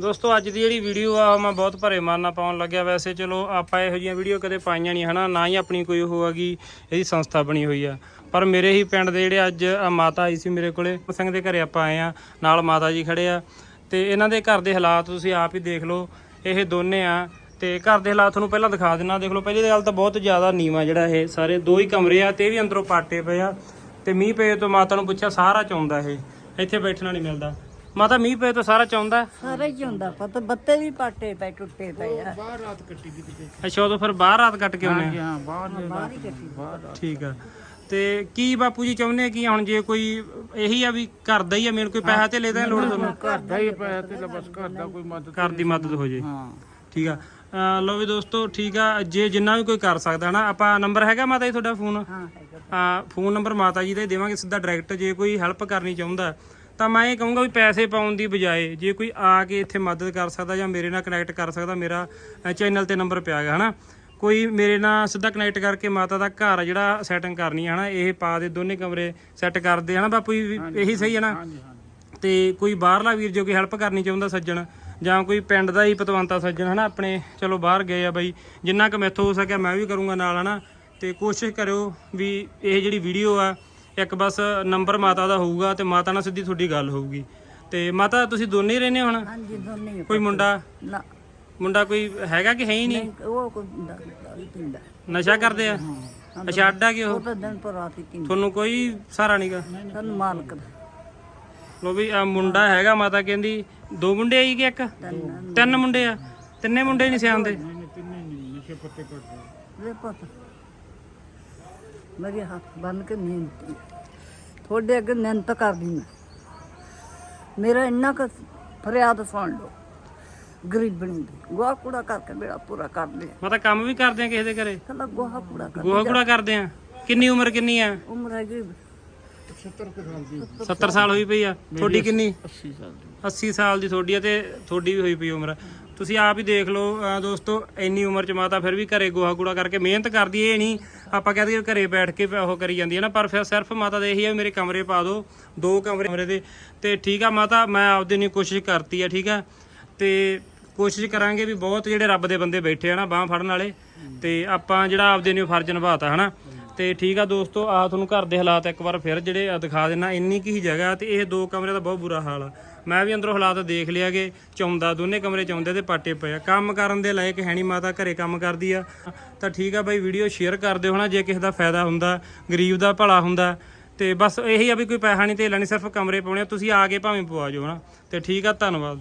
ਦੋਸਤੋ, ਅੱਜ ਦੀ ਜਿਹੜੀ ਵੀਡੀਓ ਆ ਮੈਂ ਬਹੁਤ ਭਰੇ ਮਨ ਨਾਲ ਪਾਉਣ ਲੱਗਿਆ। ਵੈਸੇ ਚਲੋ, ਆਪਾਂ ਇਹੋ ਜਿਹੀਆਂ ਵੀਡੀਓ ਕਦੇ ਪਾਈਆਂ ਨਹੀਂ ਹਨਾ? ਨਾ ਹੀ ਆਪਣੀ ਕੋਈ ਉਹ ਹੈਗੀ ਇਹਦੀ ਸੰਸਥਾ ਬਣੀ ਹੋਈ ਆ। ਪਰ ਮੇਰੇ ਹੀ ਪਿੰਡ ਦੇ ਜਿਹੜੇ ਅੱਜ ਮਾਤਾ ਆਈ ਸੀ ਮੇਰੇ ਕੋਲੇ ਸਿੰਘ ਦੇ ਘਰੇ ਆਪਾਂ ਆਏ ਆ। ਨਾਲ ਮਾਤਾ ਜੀ ਖੜੇ ਆ। ਤੇ ਇਹਨਾਂ ਦੇ ਘਰ ਦੇ ਹਾਲਾਤ ਤੁਸੀਂ ਆਪ ਹੀ ਦੇਖ ਲਓ। ਇਹ ਦੋਨੇ ਆ। ਤੇ ਘਰ ਦੇ ਹਾਲਾਤ ਤੁਹਾਨੂੰ ਪਹਿਲਾਂ ਦਿਖਾ ਦਿੰਨਾ ਦੇਖ ਲਓ, ਪਹਿਲੀ ਗੱਲ ਤਾਂ ਬਹੁਤ ਜ਼ਿਆਦਾ ਨੀਵਾ ਜਿਹੜਾ ਇਹ ਸਾਰੇ ਦੋ ਹੀ ਕਮਰੇ ਆ, ਤੇ ਇਹ ਵੀ ਅੰਦਰੋਂ ਪਾਟੇ ਪਏ ਆ। ਤੇ ਮੀਂਹ ਪਏ ਤੋਂ ਮਾਤਾ ਨੂੰ ਪੁੱਛਿਆ, ਸਾਰਾ ਚੌਂਦਾ ਇਹ। ਇੱਥੇ ਬੈਠਣਾ ਨਹੀਂ ਮਿਲਦਾ। ਮਾਤਾ ਮੀਂਹ ਪਏ ਤੋਂ ਸਾਰਾ ਚੌਂਦਾ? ਸਾਰਾ ਹੀ ਹੁੰਦਾ ਪਤਾ ਬੱਤੇ ਵੀ ਪਾਟੇ ਪਏ ਟੁੱਟੇ ਪਏ ਆ। ਅੱਛਾ ਉਦੋਂ ਫਿਰ ਬਾਹਰ ਰਾਤ ਕੱਟ ਕੇ ਆਉਨੇ ਆ? ਹਾਂ ਬਾਹਰ ਬਾਹਰ ਹੀ ਕੱਟੀ ਠੀਕ ਆ। ਤੇ ਕੀ ਬਾਪੂ ਜੀ ਚਾਹੁੰਦੇ ਆ ਕਿ ਹੁਣ ਜੇ ਕੋਈ ਇਹੀ ਆ ਵੀ ਘਰ ਦਾ ਹੀ ਆ ਮੈਨੂੰ ਕੋਈ ਪੈਸਾ ਤੇ ਲੈਦਾ ਲੋੜ ਤੁਹਾਨੂੰ? ਘਰ ਦਾ ਹੀ ਪਿਆ ਤੇ ਬਸ ਘਰ ਦਾ ਕੋਈ ਮਦਦ ਘਰ ਦੀ ਮਦਦ ਹੋ ਜੇ। ਹਾਂ। ਠੀਕ ਆ। ਅਹ ਲਓ ਵੀ ਦੋਸਤੋ ਠੀਕ ਆ। ਜੇ ਜਿੰਨਾ ਵੀ ਕੋਈ ਕਰ ਸਕਦਾ ਨਾ ਆਪਾਂ ਨੰਬਰ ਹੈਗਾ ਮਾਤਾ ਜੀ ਤੁਹਾਡਾ ਫੋਨ? ਹਾਂ ਹੈਗਾ। ਆ ਫੋਨ ਨੰਬਰ ਮਾਤਾ ਜੀ ਦਾ ਹੀ ਦੇਵਾਂਗੇ। ਸਿੱਧਾ ਡਾਇਰੈਕਟ ਜੇ ਕੋਈ ਹੈਲਪ ਕਰਨੀ ਚਾਹੁੰਦਾ ਤਾਂ ਮੈਂ ਇਹ ਕਹੂੰਗਾ ਵੀ ਪੈਸੇ ਪਾਉਣ ਦੀ ਬਜਾਏ ਜੇ ਕੋਈ ਆ ਕੇ ਇੱਥੇ ਮਦਦ ਕਰ ਸਕਦਾ ਜਾਂ ਮੇਰੇ ਨਾਲ ਕਨੈਕਟ ਕਰ ਸਕਦਾ ਮੇਰਾ ਚੈਨਲ ਤੇ ਨੰਬਰ ਪਿਆ ਗਿਆ ਹਨਾ? ਕੋਈ ਮੇਰੇ ਨਾਲ ਸਿੱਧਾ ਕਨੈਕਟ ਕਰਕੇ ਮਾਤਾ ਦਾ ਘਰ ਜਿਹੜਾ ਸੈਟਿੰਗ ਕਰਨੀ ਹੈ ਹਨਾ ਇਹ ਪਾ ਦੇ ਦੋਨੇ ਕਮਰੇ ਸੈੱਟ ਕਰਦੇ ਹਨਾ ਬਾਪੂ ਜੀ? ਇਹੀ ਸਹੀ ਹੈ ਨਾ? ਤੇ ਕੋਈ ਬਾਹਰਲਾ ਵੀਰ ਜੋ ਕੋਈ ਹੈਲਪ ਕਰਨੀ ਚਾਹੁੰਦਾ ਸੱਜਣ ਜਾਂ ਕੋਈ ਪਿੰਡ ਦਾ ਹੀ ਪਤਵੰਤਾ ਸੱਜਣ ਹਨਾ ਆਪਣੇ ਚਲੋ ਬਾਹਰ ਗਏ ਆ ਬਾਈ ਜਿੰਨਾ ਕੁ ਮੈਥੋਂ ਹੋ ਸਕਿਆ ਮੈਂ ਵੀ ਕਰੂੰਗਾ ਨਾਲ ਹਨਾ? ਤੇ ਕੋਸ਼ਿਸ਼ ਕਰਿਓ ਵੀ ਇਹ ਜਿਹੜੀ ਵੀਡੀਓ ਆ ਇੱਕ ਬਸ ਨੰਬਰ ਮਾਤਾ ਦਾ ਹੋਊਗਾ ਤੇ ਮਾਤਾ ਨਾਲ ਸਿੱਧੀ ਤੁਹਾਡੀ ਗੱਲ ਹੋਊਗੀ। ਤੇ ਮਾਤਾ ਤੁਸੀਂ ਦੋਨੇ ਹੀ ਰਹਿੰਦੇ ਹੋ ਹੁਣ? ਹਾਂਜੀ ਦੋਨੇ ਹੀ ਕੋਈ ਮੁੰਡਾ? ਨਾ। ਮੁੰਡਾ ਕੋਈ ਹੈਗਾ ਕਿ ਹੈ ਹੀ ਨਹੀਂ? ਨਹੀਂ ਉਹ ਕੋਈ ਹੁੰਦਾ ਪਿੰਦਾ। ਨਸ਼ਾ ਕਰਦੇ ਆ? ਅੱਛਾ ਅੱਡਾ ਕਿ ਉਹ? ਉਹ ਤਾਂ ਦਿਨ ਪਰ ਰਾਤ ਹੀ ਪਿੰਦਾ। ਤੁਹਾਨੂੰ ਕੋਈ ਸਹਾਰਾ ਨਹੀਂਗਾ ਸਾਨੂੰ ਮਾਲਕ ਦਾ। ਲੋ ਵੀ ਆ ਮੁੰਡਾ ਹੈਗਾ ਮਾਤਾ ਕਹਿੰਦੀ ਦੋ ਮੁੰਡੇ ਆਈ ਕਿ ਇੱਕ? ਤਨ ਤਿੰਨ ਮੁੰਡੇ ਆ? ਤਿੰਨੇ ਮੁੰਡੇ ਨਹੀਂ ਸਿਆਂਦੇ ਨਹੀਂ ਤਿੰਨੇ ਨਹੀਂ ਨਸ਼ੇ ਪੱਤੇ ਕਰਦੇ ਵੇ ਪੁੱਤ ਮੇਰੇ ਹੱਥ ਬੰਨ ਕੇ ਮਿਹਨਤੀ ਤੁਹਾਡੇ ਅੱਗੇ ਮਿਹਨਤ ਕਰਦੀ ਮੈਂ। ਮੇਰਾ ਇੰਨਾ ਕੁ ਫਰਿਆਦ ਸੁਣ ਲਓ ਗਰੀਬਣੀ ਦੀ ਗੋਹਾ ਕੂੜਾ ਕਰਕੇ ਮੇਰਾ ਪੂਰਾ ਕਰ ਲਿਆ। ਮਾਤਾ ਕੰਮ ਵੀ ਕਰਦੇ ਆ ਕਿਸੇ ਦੇ ਘਰੇ। ਕੱਲਾ ਗੋਹਾ ਕੂੜਾ ਕਰ ਗੋਹਾ ਕੂੜਾ ਕਰਦੇ ਆ ਕਿੰਨੀ ਉਮਰ ਕਿੰਨੀ ਆ? ਉਮਰ ਹੈਗੀ 70 ਕੁ ਸਾਲ ਦੀ। 70 ਸਾਲ ਹੋਈ ਪਈ ਆ। ਤੁਹਾਡੀ ਕਿੰਨੀ? 80 ਸਾਲ ਦੀ। 80 ਸਾਲ ਦੀ ਤੁਹਾਡੀ ਆ ਤੇ ਤੁਹਾਡੀ ਵੀ ਹੋਈ ਪਈ ਉਮਰ। ਤੁਸੀਂ ਆਪ ਹੀ ਦੇਖ ਲਓ ਦੋਸਤੋ ਇੰਨੀ ਉਮਰ ਚ ਮਾਤਾ ਫਿਰ ਵੀ ਘਰੇ ਗੋਹਾ ਕੂੜਾ ਕਰਕੇ ਮਿਹਨਤ ਕਰਦੀ ਏ ਇਹ ਨਹੀਂ ਆਪਾਂ ਕਹਿ ਦਈਏ ਘਰੇ ਬੈਠ ਕੇ ਉਹ ਕਰੀ ਜਾਂਦੀ ਹੈ ਨਾ, ਪਰ ਫਿਰ ਸਿਰਫ ਮਾਤਾ ਦੇ ਇਹੀ ਹੈ ਵੀ ਮੇਰੇ ਕਮਰੇ ਪਾ ਦਿਓ, ਦੋ ਕਮਰੇ ਕਮਰੇ ਦੇ। ਤੇ ਠੀਕ ਆ ਮਾਤਾ, ਮੈਂ ਆਪਦੇ ਨੇ ਕੋਸ਼ਿਸ਼ ਕਰਤੀ ਆ, ਠੀਕ ਆ। ਤੇ ਕੋਸ਼ਿਸ਼ ਕਰਾਂਗੇ ਵੀ ਬਹੁਤ ਜਿਹੜੇ ਰੱਬ ਦੇ ਬੰਦੇ ਬੈਠੇ ਆ ਨਾ, ਬਾਹ ਫੜਨ ਵਾਲੇ, ਤੇ ਆਪਾਂ ਜਿਹੜਾ ਆਪਦੇ ਨੇ ਫਰਜ਼ ਨਿਭਾਤਾ, ਹਨਾ। ਤੇ ਠੀਕ ਆ ਦੋਸਤੋ, ਆ ਤੁਹਾਨੂੰ ਘਰ ਦੇ ਹਾਲਾਤ ਇੱਕ ਵਾਰ ਫਿਰ ਜਿਹੜੇ ਦਿਖਾ ਦੇਣਾ ਇੰਨੀ ਕੀ ਹੀ ਜਗ੍ਹਾ ਤੇ ਇਹ ਦੋ ਕਮਰੇ ਦਾ ਬਹੁਤ ਬੁਰਾ ਹਾਲ ਆ। ਮੈਂ ਵੀ ਅੰਦਰੋਂ ਹਾਲਾਤ ਦੇਖ ਲਿਆਗੇ ਚੌਂਦਾ ਦੋਨੇ ਕਮਰੇ ਚੌਂਦੇ ਤੇ ਪਾਟੇ ਪਏ ਆ। ਕੰਮ ਕਰਨ ਦੇ ਲਾਇਕ ਹੈ ਨਹੀਂ ਮਾਤਾ ਘਰੇ ਕੰਮ ਕਰਦੀ ਆ। ਤਾਂ ਠੀਕ ਆ ਬਾਈ, ਵੀਡੀਓ ਸ਼ੇਅਰ ਕਰ ਦਿਓ ਹਨਾ, ਜੇ ਕਿਸੇ ਦਾ ਫਾਇਦਾ ਹੁੰਦਾ, ਗਰੀਬ ਦਾ ਭਲਾ ਹੁੰਦਾ। ਤੇ ਬਸ ਇਹੀ ਆ ਵੀ ਕੋਈ ਪੈਸਾ ਨਹੀਂ ਤੇ ਨਹੀਂ ਸਿਰਫ ਕਮਰੇ ਪਾਉਣੇ ਤੁਸੀਂ ਆ ਕੇ ਭਾਵੇਂ ਪਵਾ ਜਾਓ ਹਨਾ। ਤੇ ਠੀਕ ਆ, ਧੰਨਵਾਦ।